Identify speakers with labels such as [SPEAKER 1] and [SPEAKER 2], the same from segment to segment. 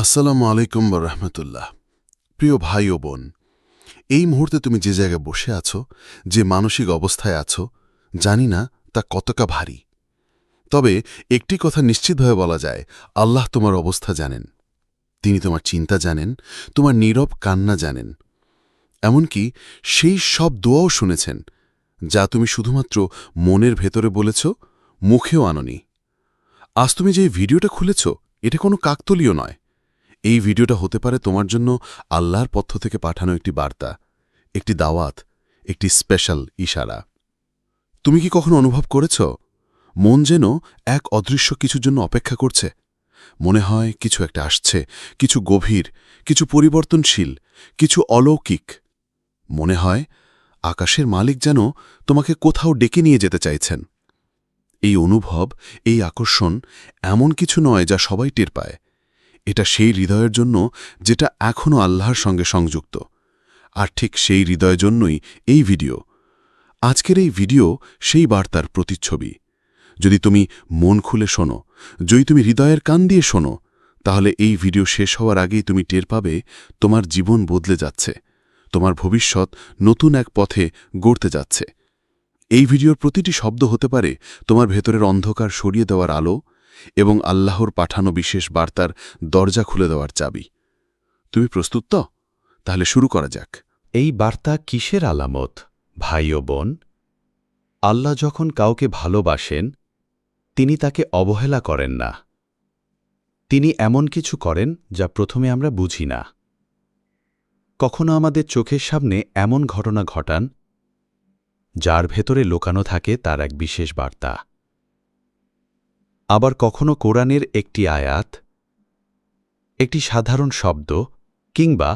[SPEAKER 1] আসসালামু আলাইকুম রহমতুল্লাহ। প্রিয় ভাই ও বোন, এই মুহূর্তে তুমি যে জায়গায় বসে আছো, যে মানসিক অবস্থায় আছো, জানি না তা কতটা ভারী। তবে একটি কথা নিশ্চিতভাবে বলা যায়, আল্লাহ তোমার অবস্থা জানেন। তিনি তোমার চিন্তা জানেন, তোমার নীরব কান্না জানেন। এমনকি সেই সব দোয়াও শুনেছেন, যা তুমি শুধুমাত্র মনের ভেতরে বলেছ, মুখেও আননি। আজ তুমি যে ভিডিওটা খুলেছ, এটা কোনো কাকতলীয় নয়। এই ভিডিওটা হতে পারে তোমার জন্য আল্লাহর পক্ষ থেকে পাঠানো একটি বার্তা, একটি দাওয়াত, একটি স্পেশাল ইশারা। তুমি কি কখনো অনুভব করেছ? মন যেন এক অদৃশ্য কিছুর জন্য অপেক্ষা করছে। মনে হয় কিছু একটা আসছে, কিছু গভীর, কিছু পরিবর্তনশীল, কিছু অলৌকিক। মনে হয় আকাশের মালিক যেন তোমাকে কোথাও ডেকে নিয়ে যেতে চাইছেন। এই অনুভব, এই আকর্ষণ এমন কিছু নয় যা সবাই টের পায়। এটা সেই হৃদয়ের জন্য যেটা এখনও আল্লাহর সঙ্গে সংযুক্ত। আর ঠিক সেই হৃদয়ের জন্যই এই ভিডিও। আজকের এই ভিডিও সেই বার্তার প্রতিচ্ছবি। যদি তুমি মন খুলে শোনো, যদি তুমি হৃদয়ের কান দিয়ে শোনো, তাহলে এই ভিডিও শেষ হওয়ার আগেই তুমি টের পাবে তোমার জীবন বদলে যাচ্ছে, তোমার ভবিষ্যৎ নতুন এক পথে গড়তে যাচ্ছে। এই ভিডিওর প্রতিটি শব্দ হতে পারে তোমার ভেতরের অন্ধকার সরিয়ে দেওয়ার আলো এবং আল্লাহর পাঠানো বিশেষ বার্তার দরজা খুলে দেওয়ার চাবি। তুমি প্রস্তুত তো? তাহলে শুরু করা যাক।
[SPEAKER 2] এই বার্তা কিসের আলামত, ভাই ও বোন? আল্লাহ যখন কাউকে ভালোবাসেন, তিনি তাকে অবহেলা করেন না। তিনি এমন কিছু করেন যা প্রথমে আমরা বুঝি না। কখনো আমাদের চোখের সামনে এমন ঘটনা ঘটান, যার ভেতরে লোকানো থাকে তার এক বিশেষ বার্তা। আবার কখনো কোরআনের একটি আয়াত, একটি সাধারণ শব্দ, কিংবা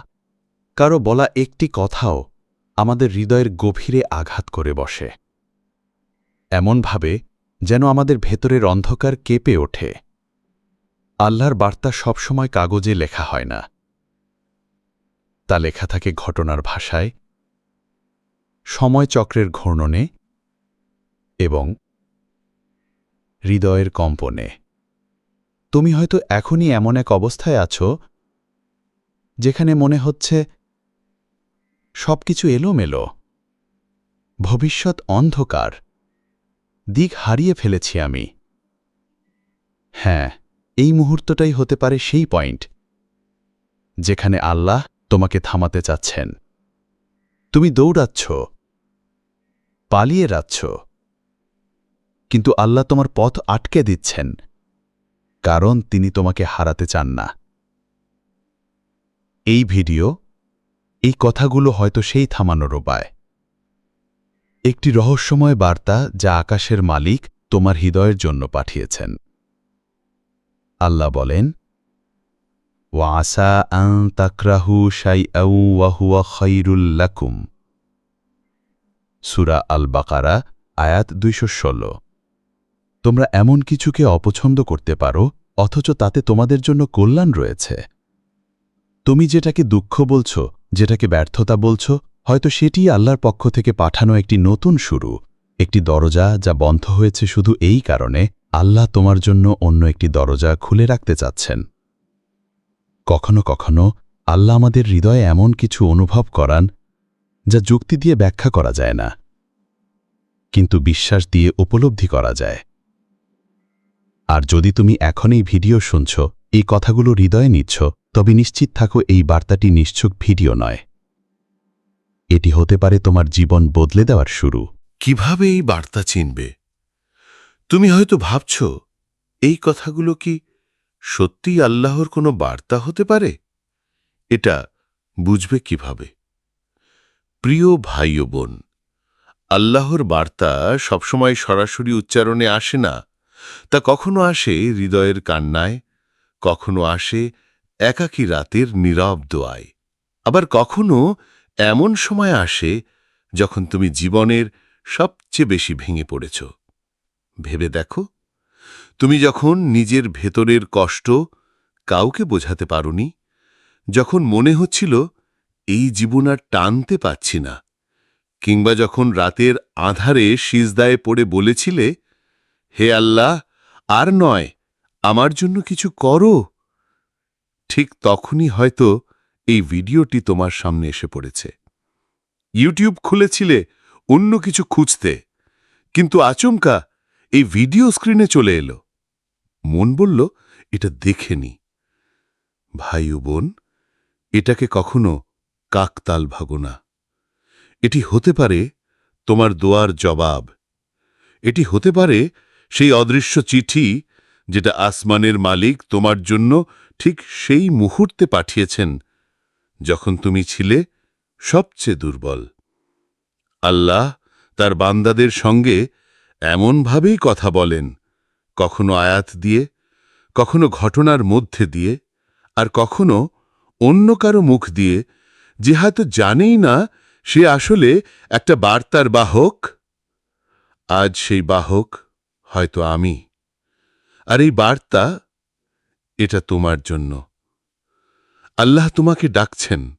[SPEAKER 2] কারও বলা একটি কথাও আমাদের হৃদয়ের গভীরে আঘাত করে বসে। এমনভাবে যেন আমাদের ভেতরের অন্ধকার কেঁপে ওঠে। আল্লাহর বার্তা সবসময় কাগজে লেখা হয় না। তা লেখা থাকে ঘটনার ভাষায়, সময়চক্রের ঘূর্ণনে এবং হৃদয়ের কম্পনে। তুমি হয়তো এখনই এমন এক অবস্থায় আছো, যেখানে মনে হচ্ছে সব সবকিছু এলোমেলো। ভবিষ্যৎ অন্ধকার। দিক হারিয়ে ফেলেছি আমি। হ্যাঁ এই মুহূর্তটাই হতে পারে সেই পয়েন্ট, যেখানে আল্লাহ তোমাকে থামাতে চাচ্ছেন। তুমি দৌড়াচ্ছ, পালিয়ে যাচ্ছ। কিন্তু আল্লাহ তোমার পথ আটকে দিচ্ছেন, কারণ তিনি তোমাকে হারাতে চান না। এই ভিডিও, এই কথাগুলো হয়তো সেই থামানোর উপায় একটি রহস্যময় বার্তা যা আকাশের মালিক তোমার হৃদয়ের জন্য পাঠিয়েছেন। আল্লাহ বলেন ওয়াসা আং তাকরাহু সাই ওয়াহুয়া খৈরুল্লাকুম সুরা আল বাকারা আয়াত দুইশো ষোল। তোমরা এমন কিছুকে অপছন্দ করতে পারো, অথচ তাতে তোমাদের জন্য কল্যাণ রয়েছে। তুমি যেটাকে দুঃখ বলছ, যেটাকে ব্যর্থতা বলছ, হয়তো সেটিই আল্লাহর পক্ষ থেকে পাঠানো একটি নতুন শুরু, একটি দরজা যা বন্ধ হয়েছে শুধু এই কারণে আল্লাহ তোমার জন্য অন্য একটি দরজা খুলে রাখতে চাচ্ছেন। কখনো কখনো আল্লাহ আমাদের হৃদয়ে এমন কিছু অনুভব করান, যা যুক্তি দিয়ে ব্যাখ্যা করা যায় না, কিন্তু বিশ্বাস দিয়ে উপলব্ধি করা যায়। আর যদি তুমি এখন এই ভিডিও শুনছ, এই কথাগুলো হৃদয়ে নিচ্ছ, তবে নিশ্চিত থাকো এই বার্তাটি নিশ্চুক ভিডিও নয়। এটি হতে পারে তোমার জীবন বদলে দেওয়ার শুরু।
[SPEAKER 1] কীভাবে এই বার্তা চিনবে? তুমি হয়তো ভাবছ, এই কথাগুলো কি সত্যিই আল্লাহর কোনো বার্তা হতে পারে? এটা বুঝবে কীভাবে? প্রিয় ভাই বোন, আল্লাহর বার্তা সবসময় সরাসরি উচ্চারণে আসে না তা কখনো আসে হৃদয়ের কান্নায়, কখনো আসে একাকী রাতের নীরব দোয়ায়। আবার কখনো এমন সময় আসে যখন তুমি জীবনের সবচেয়ে বেশি ভেঙে পড়েছ। ভেবে দেখো, তুমি যখন নিজের ভেতরের কষ্ট কাউকে বোঝাতে পারোনি, যখন মনে হচ্ছিল এই জীবন আর টানতে পাচ্ছি না, কিংবা যখন রাতের আধারে সিজদায় পড়ে বলেছিলে হে আল্লাহ, আর নয়, আমার জন্য কিছু করো।
[SPEAKER 3] ঠিক তখনই হয়তো এই ভিডিওটি তোমার সামনে এসে পড়েছে। ইউটিউব খুলেছিলে অন্য কিছু খুঁজতে, কিন্তু আচমকা এই ভিডিও স্ক্রিনে চলে এলো। মন বলল, এটা দেখেনি ভাই ও বোন, এটাকে কখনো কাকতাল ভাগো না। এটি হতে পারে তোমার দোয়ার জবাব। এটি হতে পারে সেই অদৃশ্য চিঠি যেটা আসমানের মালিক তোমার জন্য ঠিক সেই মুহূর্তে পাঠিয়েছেন, যখন তুমি ছিলে সবচেয়ে দুর্বল। আল্লাহ তার বান্দাদের সঙ্গে এমনভাবেই কথা বলেন, কখনো আয়াত দিয়ে, কখনো ঘটনার মধ্যে দিয়ে, আর কখনো অন্য কারও মুখ দিয়ে, যে হয়তো জানেই না সে আসলে একটা বার্তার বাহক। আজ সেই বাহক হয়তো আমি। আর এই বার্তা, এটা তোমার জন্য। আল্লাহ তোমাকে ডাকছেন।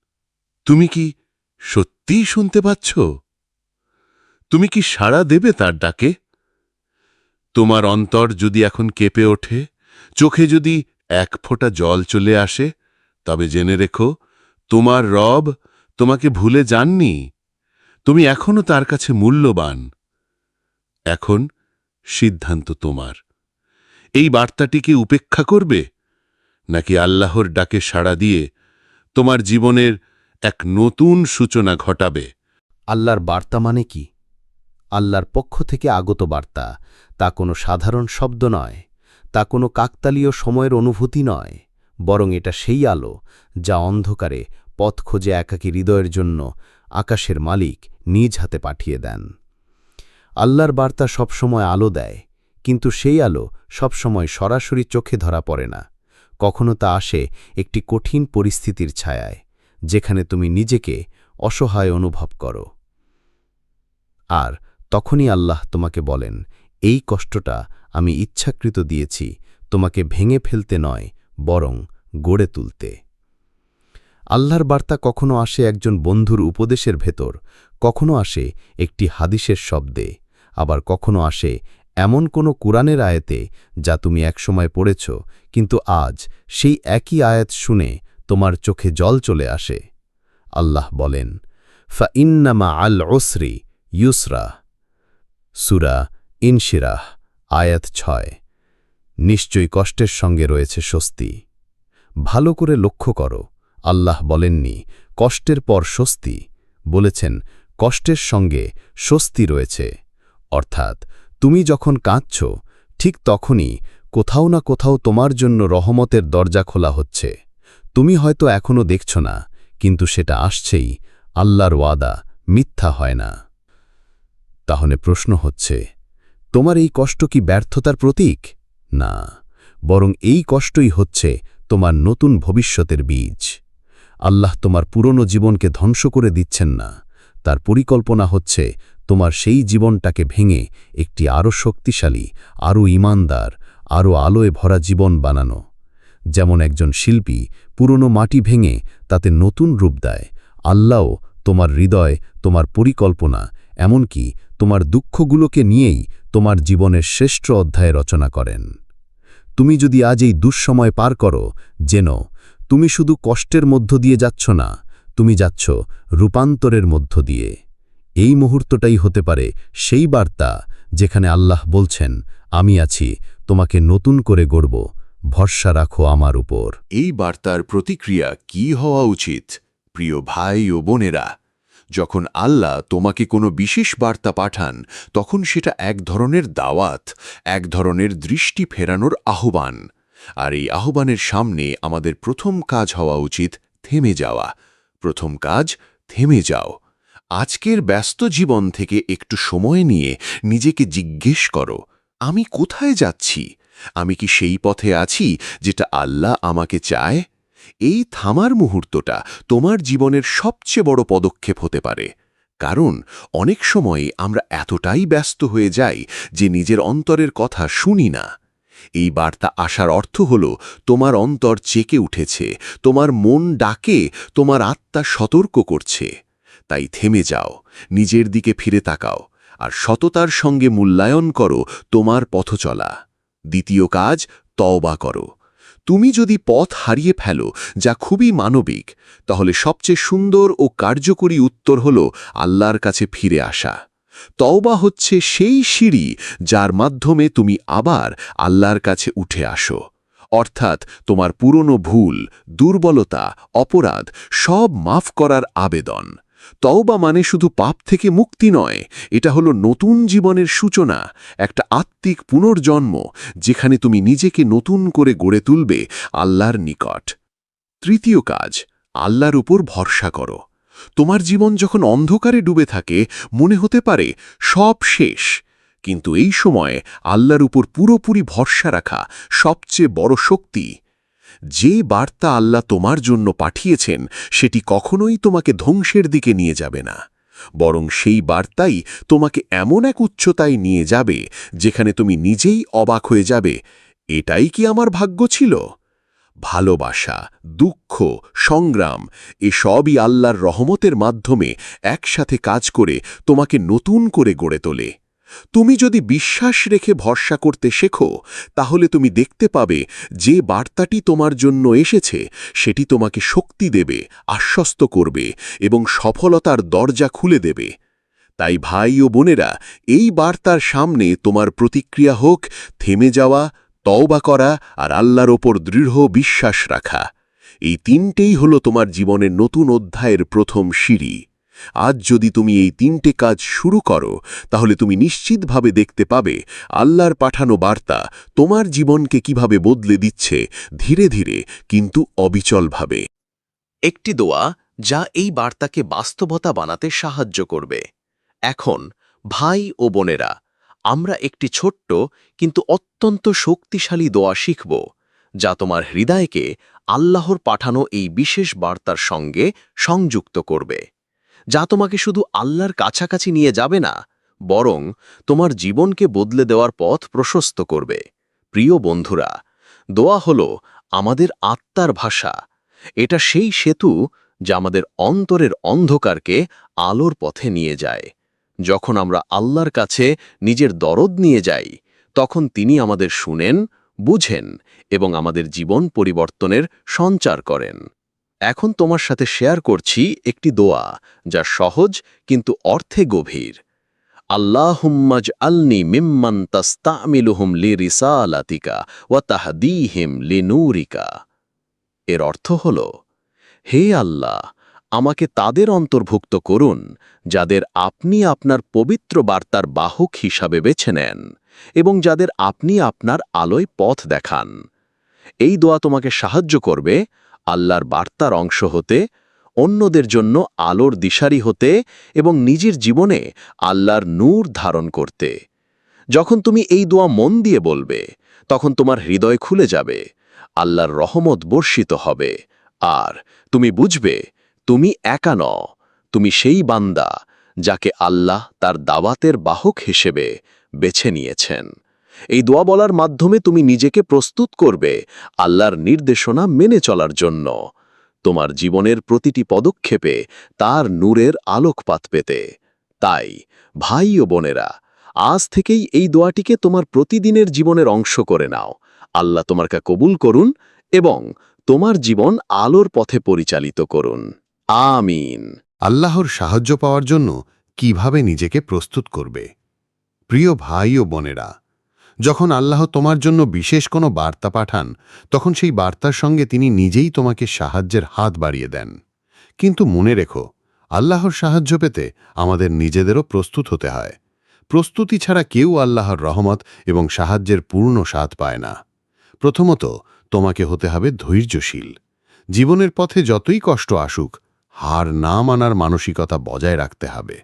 [SPEAKER 3] তুমি কি সত্যিই শুনতে পাচ্ছ? তুমি কি সাড়া দেবে তার ডাকে? তোমার অন্তর যদি এখন কেঁপে ওঠে, চোখে যদি এক ফোঁটা জল চলে আসে, তবে জেনে রেখো, তোমার রব তোমাকে ভুলে যাননি। তুমি এখনও তার কাছে মূল্যবান। এখন সিদ্ধান্ত তোমার। এই বার্তাটিকে উপেক্ষা করবে? নাকি আল্লাহর ডাকে সাড়া দিয়ে তোমার জীবনের এক নতুন সূচনা ঘটাবে?
[SPEAKER 1] আল্লাহর বার্তা মানে কি? আল্লাহর পক্ষ থেকে আগত বার্তা, তা কোনো সাধারণ শব্দ নয়, তা কোনো কাকতালীয় সময়ের অনুভূতি নয়, বরং এটা সেই আলো যা অন্ধকারে পথ খোঁজে একাকী হৃদয়ের জন্য আকাশের মালিক নিজ হাতে পাঠিয়ে দেন। আল্লাহর বার্তা সবসময় আলো দেয়, কিন্তু সেই আলো সবসময় সরাসরি চোখে ধরা পড়ে না। কখনো তা আসে একটি কঠিন পরিস্থিতির ছায়ায়, যেখানে তুমি নিজেকে অসহায় অনুভব করো। আর তখনই আল্লাহ তোমাকে বলেন, এই কষ্টটা আমি ইচ্ছাকৃত দিয়েছি, তোমাকে ভেঙে ফেলতে নয়, বরং গড়ে তুলতে। আল্লাহর বার্তা কখনো আসে একজন বন্ধুর উপদেশের ভেতর, কখনো আসে একটি হাদিসের শব্দে। আবার কখনো আসে এমন কোনো কুরআনের আয়াতে যা তুমি একসময় পড়েছ, কিন্তু আজ সেই একই আয়াত শুনে তোমার চোখে জল চলে আসে। আল্লাহ বলেন ফা ইন্নামা আল ওসরি ইউসরা। সুরা ইনশিরাহ, আয়াত ছয়। নিশ্চয়ই কষ্টের সঙ্গে রয়েছে স্বস্তি। ভালো করে লক্ষ্য করো, আল্লাহ বলেননি, কষ্টের পর স্বস্তি। বলেছেন, কষ্টের সঙ্গে স্বস্তি রয়েছে। অর্থাৎ তুমি যখন কাঁদছ, ঠিক তখনই কোথাও না কোথাও তোমার জন্য রহমতের দরজা খোলা হচ্ছে। তুমি হয়তো এখনও দেখছ না, কিন্তু সেটা আসছেই, আল্লাহর ওয়াদা, মিথ্যা হয় না। তাহলে প্রশ্ন হচ্ছে, তোমার এই কষ্ট কি ব্যর্থতার প্রতীক? না, বরং এই কষ্টই হচ্ছে তোমার নতুন ভবিষ্যতের বীজ। আল্লাহ তোমার পুরনো জীবনকে ধ্বংস করে দিচ্ছেন না, তার পরিকল্পনা হচ্ছে তোমার সেই জীবনটাকে ভেঙে একটি আরও শক্তিশালী আরও ইমানদার আরও আলোয় ভরা জীবন বানানো। যেমন একজন শিল্পী পুরনো মাটি ভেঙে তাতে নতুন রূপ দেয়। আল্লাহও তোমার হৃদয়, তোমার পরিকল্পনা, এমনকি তোমার দুঃখগুলোকে নিয়েই তোমার জীবনের শ্রেষ্ঠ অধ্যায় রচনা করেন। তুমি যদি আজ এই দুঃসময় পার করো, যেন তুমি শুধু কষ্টের মধ্য দিয়ে যাচ্ছ না, তুমি যাচ্ছ রূপান্তরের মধ্য দিয়ে। এই মুহূর্তটাই হতে পারে সেই বার্তা যেখানে আল্লাহ বলছেন, আমি আছি, তোমাকে নতুন করে গড়ব, ভরসা রাখো আমার উপর।
[SPEAKER 3] এই বার্তার প্রতিক্রিয়া কি হওয়া উচিত, প্রিয় ভাই ও বোনেরা? যখন আল্লাহ তোমাকে কোনো বিশেষ বার্তা পাঠান, তখন সেটা এক ধরনের দাওয়াত, এক ধরনের দৃষ্টি ফেরানোর আহ্বান। আর এই আহ্বানের সামনে আমাদের প্রথম কাজ হওয়া উচিত, থেমে যাওয়া। প্রথম কাজ, থেমে যাও। আজকের ব্যস্ত জীবন থেকে একটু সময় নিয়ে নিজেকে জিজ্ঞেস করো, আমি কোথায় যাচ্ছি? আমি কি সেই পথে আছি যেটা আল্লাহ আমাকে চায়? এই থামার মুহূর্তটা তোমার জীবনের সবচেয়ে বড় পদক্ষেপ হতে পারে। কারণ অনেক সময় আমরা এতটাই ব্যস্ত হয়ে যাই যে নিজের অন্তরের কথা শুনি না। এই বার্তা আসার অর্থ হল, তোমার অন্তর চেকে উঠেছে, তোমার মন ডাকে, তোমার আত্মা সতর্ক করছে। তাই থেমে যাও, নিজের দিকে ফিরে তাকাও, আর সততার সঙ্গে মূল্যায়ন করো তোমার পথচলা দ্বিতীয় কাজ, তওবা করো।
[SPEAKER 1] তুমি যদি পথ হারিয়ে ফেলো, যা খুবই মানবিক, তাহলে সবচেয়ে সুন্দর ও কার্যকরী উত্তর হল আল্লাহর কাছে ফিরে আসা। তওবা হচ্ছে সেই সিঁড়ি যার মাধ্যমে তুমি আবার আল্লাহর কাছে উঠে আসো। অর্থাৎ তোমার পুরনো ভুল, দুর্বলতা, অপরাধ সব মাফ করার আবেদন। তওবা মানে শুধু পাপ থেকে মুক্তি নয়, এটা হলো নতুন জীবনের সূচনা, একটা আত্মিক পুনর্জন্ম, যেখানে তুমি নিজেকে নতুন করে গড়ে তুলবে আল্লাহর নিকট। তৃতীয় কাজ, আল্লাহর উপর ভরসা করো। তোমার জীবন যখন অন্ধকারে ডুবে থাকে, মনে হতে পারে সব শেষ, কিন্তু এই সময়ে আল্লাহর উপর পুরোপুরি ভরসা রাখা সবচেয়ে বড় শক্তি যে বার্তা আল্লাহ তোমার জন্য পাঠিয়েছেন, সেটি কখনোই তোমাকে ধ্বংসের দিকে নিয়ে যাবে না। বরং সেই বার্তাই তোমাকে এমন এক উচ্চতায় নিয়ে যাবে, যেখানে তুমি নিজেই অবাক হয়ে যাবে, এটাই কি আমার ভাগ্য ছিল? ভালোবাসা, দুঃখ, সংগ্রাম, এসবই আল্লাহর রহমতের মাধ্যমে একসাথে কাজ করে তোমাকে নতুন করে গড়ে তোলে। তুমি যদি বিশ্বাস রেখে ভরসা করতে শেখো, তাহলে তুমি দেখতে পাবে যে বার্তাটি তোমার জন্য এসেছে, সেটি তোমাকে শক্তি দেবে, আশ্বস্ত করবে এবং সফলতার দরজা খুলে দেবে। তাই ভাই ও বোনেরা, এই বার্তার সামনে তোমার প্রতিক্রিয়া হোক, থেমে যাওয়া, তওবা করা আর আল্লাহর ওপর দৃঢ় বিশ্বাস রাখা। এই তিনটেই হলো তোমার জীবনের নতুন অধ্যায়ের প্রথম সিঁড়ি। আজ যদি তুমি এই তিনটে কাজ শুরু করো, তাহলে তুমি নিশ্চিতভাবে দেখতে পাবে আল্লাহর পাঠানো বার্তা তোমার জীবনকে কীভাবে বদলে দিচ্ছে ধীরে ধীরে, কিন্তু অবিচলভাবে।
[SPEAKER 4] একটি দোয়া যা এই বার্তাকে বাস্তবতা বানাতে সাহায্য করবে। এখন, ভাই ও বোনেরা, আমরা একটি ছোট্ট কিন্তু অত্যন্ত শক্তিশালী দোয়া শিখব, যা তোমার হৃদয়কে আল্লাহর পাঠানো এই বিশেষ বার্তার সঙ্গে সংযুক্ত করবে। যা তোমাকে শুধু আল্লাহর কাছাকাছি নিয়ে যাবে না, বরং তোমার জীবনকে বদলে দেওয়ার পথ প্রশস্ত করবে। প্রিয় বন্ধুরা, দোয়া হল আমাদের আত্মার ভাষা। এটা সেই সেতু যা আমাদের অন্তরের অন্ধকারকে আলোর পথে নিয়ে যায়। যখন আমরা আল্লাহর কাছে নিজের দরদ নিয়ে যাই, তখন তিনি আমাদের শুনেন, বুঝেন এবং আমাদের জীবন পরিবর্তনের সঞ্চার করেন। এখন তোমার সাথে শেয়ার করছি একটি দোয়া, যা সহজ কিন্তু অর্থে গভীর। আল্লাহুম্মাজ আলনি মিম্মান তাস্তামিলুহুম লি রিসালাতিকা ওয়া তাহদিহিম লি নূরিকা এর অর্থ হল, হে আল্লাহ, আমাকে তাদের অন্তর্ভুক্ত করুন, যাদের আপনি আপনার পবিত্র বার্তার বাহক হিসাবে বেছে নেন এবং যাদের আপনি আপনার আলোয় পথ দেখান। এই দোয়া তোমাকে সাহায্য করবে আল্লাহর বার্তার অংশ হতে, অন্যদের জন্য আলোর দিশারি হতে এবং নিজের জীবনে আল্লাহর নূর ধারণ করতে। যখন তুমি এই দোয়া মন দিয়ে বলবে, তখন তোমার হৃদয় খুলে যাবে, আল্লাহর রহমত বর্ষিত হবে। আর তুমি বুঝবে, তুমি একা ন তুমি সেই বান্দা যাকে আল্লাহ তার দাওয়াতের বাহক হিসেবে বেছে নিয়েছেন। এই দোয়া বলার মাধ্যমে তুমি নিজেকে প্রস্তুত করবে আল্লাহর নির্দেশনা মেনে চলার জন্য। তোমার জীবনের প্রতিটি পদক্ষেপে তার নূরের আলোকপাত পেতে। তাই, ভাই ও বোনেরা, আজ থেকেই এই দোয়াটিকে তোমার প্রতিদিনের জীবনের অংশ করে নাও। আল্লাহ তোমারকে কবুল করুন এবং তোমার জীবন আলোর পথে পরিচালিত করুন। আমিন।
[SPEAKER 3] আল্লাহর সাহায্য পাওয়ার জন্য কীভাবে নিজেকে প্রস্তুত করবে? প্রিয় ভাই ও বোনেরা যখন আল্লাহ তোমার জন্য বিশেষ কোনো বার্তা পাঠান, তখন সেই বার্তার সঙ্গে তিনি নিজেই তোমাকে সাহায্যের হাত বাড়িয়ে দেন। কিন্তু মনে রেখো, আল্লাহর সাহায্য পেতে আমাদের নিজেদেরও প্রস্তুত হতে হয়। প্রস্তুতি ছাড়া কেউ আল্লাহর রহমত এবং সাহায্যের পূর্ণ স্বাদ পায় না। প্রথমত, তোমাকে হতে হবে ধৈর্যশীল। জীবনের পথে যতই কষ্ট আসুক, হার না মানার মানসিকতা বজায় রাখতে হবে।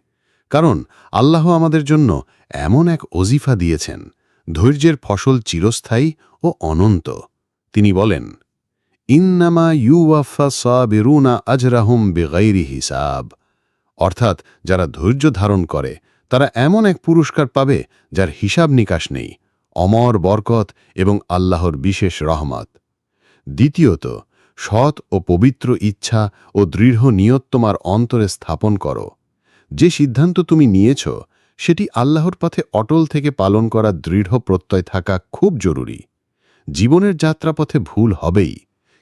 [SPEAKER 3] কারণ, আল্লাহ আমাদের জন্য এমন এক অজিফা দিয়েছেন ধৈর্যের ফসল চিরস্থায়ী ও অনন্ত। তিনি বলেন, ইন্নামা ইউওয়াফা সাবেরুনা আজরাহুম বেগাইরি হিসাব। অর্থাৎ যারা ধৈর্য ধারণ করে, তারা এমন এক পুরস্কার পাবে যার হিসাব নিকাশ নেই, অমর বরকত এবং আল্লাহর বিশেষ রহমত। দ্বিতীয়ত, সৎ ও পবিত্র ইচ্ছা ও দৃঢ় নিয়ত তোমার অন্তরে স্থাপন করো। যে সিদ্ধান্ত তুমি নিয়েছ সেটি আল্লাহর পথে অটল থেকে পালন করা দৃঢ় প্রত্যয় থাকা খুব জরুরি।
[SPEAKER 5] জীবনের যাত্রাপথে ভুল হবেই,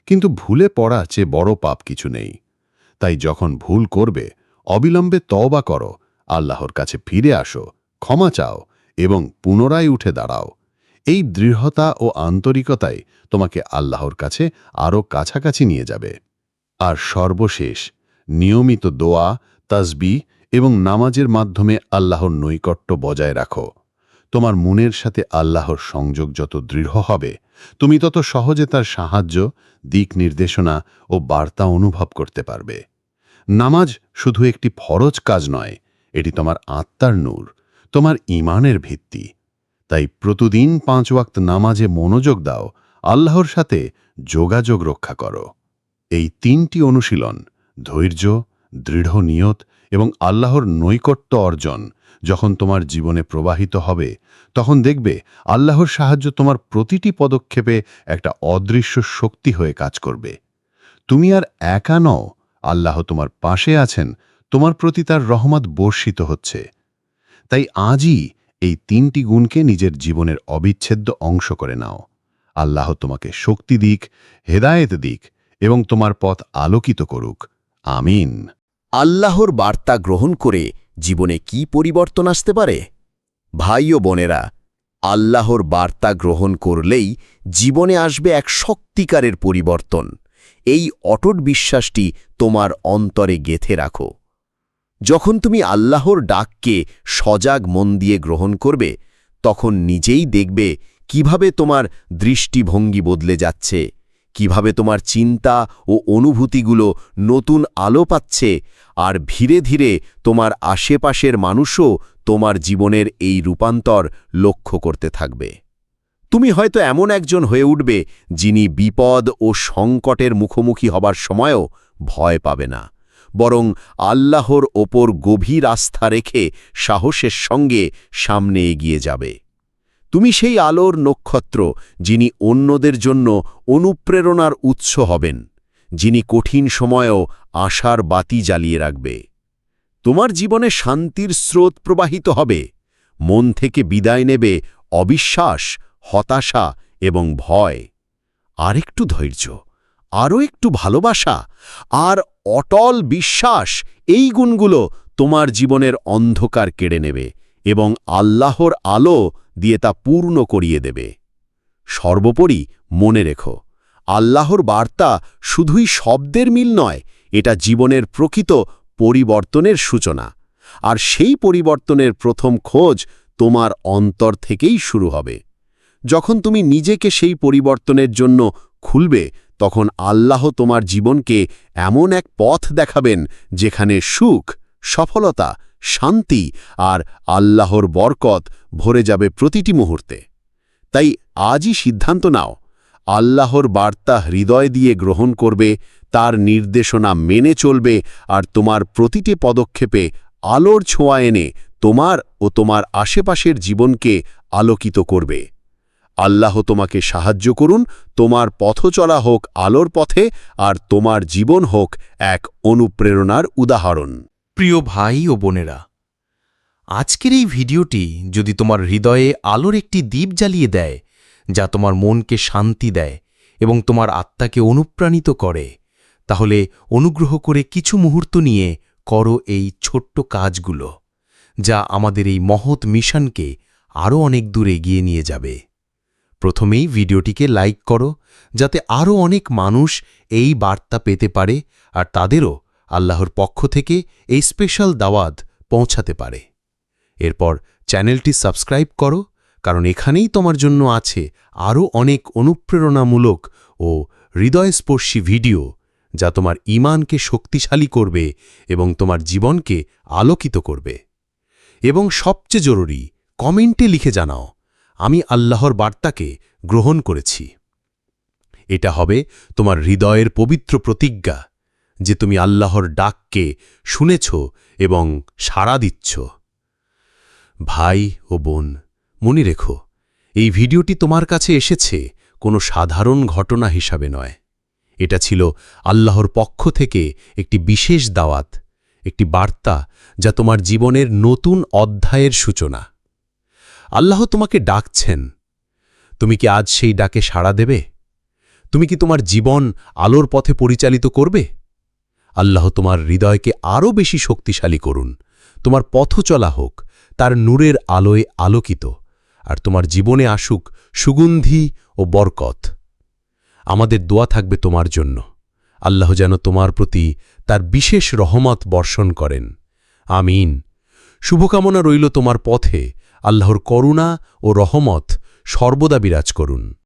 [SPEAKER 5] কিন্তু ভুলে পড়া চেয়ে বড় পাপ কিছু নেই। তাই যখন ভুল করবে, অবিলম্বে তওবা করো, আল্লাহর কাছে ফিরে আসো, ক্ষমা চাও এবং পুনরায় উঠে দাঁড়াও। এই দৃঢ়তা ও আন্তরিকতাই তোমাকে আল্লাহর কাছে আরও কাছাকাছি নিয়ে যাবে। আর সর্বশেষ, নিয়মিত দোয়া তাসবি এবং নামাজের মাধ্যমে আল্লাহর নৈকট্য বজায় রাখো। তোমার মনের সাথে আল্লাহর সংযোগ যত দৃঢ় হবে, তুমি তত সহজে তার সাহায্য, দিক নির্দেশনা ও বার্তা অনুভব করতে পারবে। নামাজ শুধু একটি ফরজ কাজ নয়, এটি তোমার আত্মার নূর, তোমার ইমানের ভিত্তি। তাই প্রতিদিন পাঁচ ওয়াক্ত নামাজে মনোযোগ দাও, আল্লাহর সাথে যোগাযোগ রক্ষা করো। এই তিনটি অনুশীলন ধৈর্য, দৃঢ় নিয়ত এবং আল্লাহর নৈকট্য অর্জন। যখন তোমার জীবনে প্রবাহিত হবে, তখন দেখবে আল্লাহর সাহায্য তোমার প্রতিটি পদক্ষেপে একটা অদৃশ্য শক্তি হয়ে কাজ করবে। তুমি আর একা নও, আল্লাহ তোমার পাশে আছেন, তোমার প্রতি তার রহমত বর্ষিত হচ্ছে। তাই আজই এই তিনটি গুণকে নিজের জীবনের অবিচ্ছেদ্য অংশ করে নাও। আল্লাহ তোমাকে শক্তি দিক, হেদায়েত দিক এবং তোমার পথ আলোকিত করুক। আমিন।
[SPEAKER 1] আল্লাহর বার্তা গ্রহণ করে জীবনে কি পরিবর্তন আসতে পারে? ভাই ও বোনেরা, আল্লাহর বার্তা গ্রহণ করলেই জীবনে আসবে এক শক্তিকারের পরিবর্তন। এই অটট বিশ্বাসটি তোমার অন্তরে গেথে রাখো। যখন তুমি আল্লাহর ডাককে সজাগ মন দিয়ে গ্রহণ করবে, তখন নিজেই দেখবে কীভাবে তোমার দৃষ্টিভঙ্গি বদলে যাচ্ছে। কীভাবে তোমার চিন্তা ও অনুভূতিগুলো নতুন আলো পাচ্ছে, আর ধীরে ধীরে তোমার আশেপাশের মানুষও তোমার জীবনের এই রূপান্তর লক্ষ্য করতে থাকবে। তুমি হয়তো এমন একজন হয়ে উঠবে যিনি বিপদ ও সংকটের মুখোমুখি হবার সময়ও ভয় পাবে না, বরং আল্লাহর ওপর গভীর আস্থা রেখে সাহসের সঙ্গে সামনে এগিয়ে যাবে। তুমি সেই আলোর নক্ষত্র, যিনি অন্যদের জন্য অনুপ্রেরণার উৎস হবেন, যিনি কঠিন সময়েও আশার বাতি জ্বালিয়ে রাখবে। তোমার জীবনে শান্তির স্রোত প্রবাহিত হবে, মন থেকে বিদায় নেবে অবিশ্বাস, হতাশা এবং ভয়। আর একটু ধৈর্য, আরও একটু ভালোবাসা, আর অটল বিশ্বাস, এই গুণগুলো তোমার জীবনের অন্ধকার কেড়ে নেবে এবং আল্লাহর আলো দিয়ে তা পূর্ণ করিয়ে দেবে। সর্বোপরি মনে রেখো, আল্লাহর বার্তা শুধুই শব্দের মিল নয়, এটা জীবনের প্রকৃত পরিবর্তনের সূচনা। আর সেই পরিবর্তনের প্রথম খোঁজ তোমার অন্তর থেকেই শুরু হবে। যখন তুমি নিজেকে সেই পরিবর্তনের জন্য খুলবে, তখন আল্লাহ তোমার জীবনকে এমন এক পথ দেখাবেন যেখানে সুখ, সফলতা শান্তি আর আল্লাহর বরকত ভরে যাবে প্রতিটি মুহূর্তে। তাই আজই সিদ্ধান্ত নাও, আল্লাহর বার্তা হৃদয় দিয়ে গ্রহণ করবে, তার নির্দেশনা মেনে চলবে আর তোমার প্রতিটি পদক্ষেপে আলোর ছোঁয়া এনে তোমার ও তোমার আশেপাশের জীবনকে আলোকিত করবে। আল্লাহ তোমাকে সাহায্য করুন, তোমার পথ চলা হোক আলোর পথে আর তোমার জীবন হোক এক অনুপ্রেরণার উদাহরণ।
[SPEAKER 6] প্রিয় ভাই ও বোনেরা, আজকের এই ভিডিওটি যদি তোমার হৃদয়ে আলোর একটি দ্বীপ জ্বালিয়ে দেয়, যা তোমার মনকে শান্তি দেয় এবং তোমার আত্মাকে অনুপ্রাণিত করে, তাহলে অনুগ্রহ করে কিছু মুহূর্ত নিয়ে করো এই ছোট্ট কাজগুলো, যা আমাদের এই মহৎ মিশনকে আরও অনেক দূর এগিয়ে নিয়ে যাবে। প্রথমেই ভিডিওটিকে লাইক করো, যাতে আরও অনেক মানুষ এই বার্তা পেতে পারে আর তাদেরও আল্লাহর পক্ষ থেকে এই স্পেশাল দাওয়াত পৌঁছাতে পারে। এরপর চ্যানেলটি সাবস্ক্রাইব করো, কারণ এখানেই তোমার জন্য আছে আরও অনেক অনুপ্রেরণামূলক ও হৃদয়স্পর্শী ভিডিও যা তোমার ইমানকে শক্তিশালী করবে এবং তোমার জীবনকে আলোকিত করবে। এবং সবচেয়ে জরুরি, কমেন্টে লিখে জানাও, আমি আল্লাহর বার্তাকে গ্রহণ করেছি। এটা হবে তোমার হৃদয়ের পবিত্র প্রতিজ্ঞা। যে তুমি আল্লাহর ডাককে শুনেছ এবং সাড়া দিচ্ছ। ভাই ও বোন, মনে রেখো, এই ভিডিওটি তোমার কাছে এসেছে কোনো সাধারণ ঘটনা হিসাবে নয়। এটা ছিল আল্লাহর পক্ষ থেকে একটি বিশেষ দাওয়াত, একটি বার্তা যা তোমার জীবনের নতুন অধ্যায়ের সূচনা। আল্লাহ তোমাকে ডাকছেন।
[SPEAKER 1] তুমি কি আজ সেই ডাকে সাড়া দেবে? তুমি কি তোমার জীবন আলোর পথে পরিচালিত করবে? আল্লাহ তোমার হৃদয়কে আরও বেশি শক্তিশালী করুন। তোমার পথ চলা হোক, তার নূরের আলোয় আলোকিত, আর তোমার জীবনে আসুক সুগন্ধি ও বরকত। আমাদের দোয়া থাকবে তোমার জন্য। আল্লাহ যেন তোমার প্রতি তার বিশেষ রহমত বর্ষণ করেন। আমিন। শুভকামনা রইল তোমার পথে। আল্লাহর করুণা ও রহমত সর্বদা বিরাজ করুন।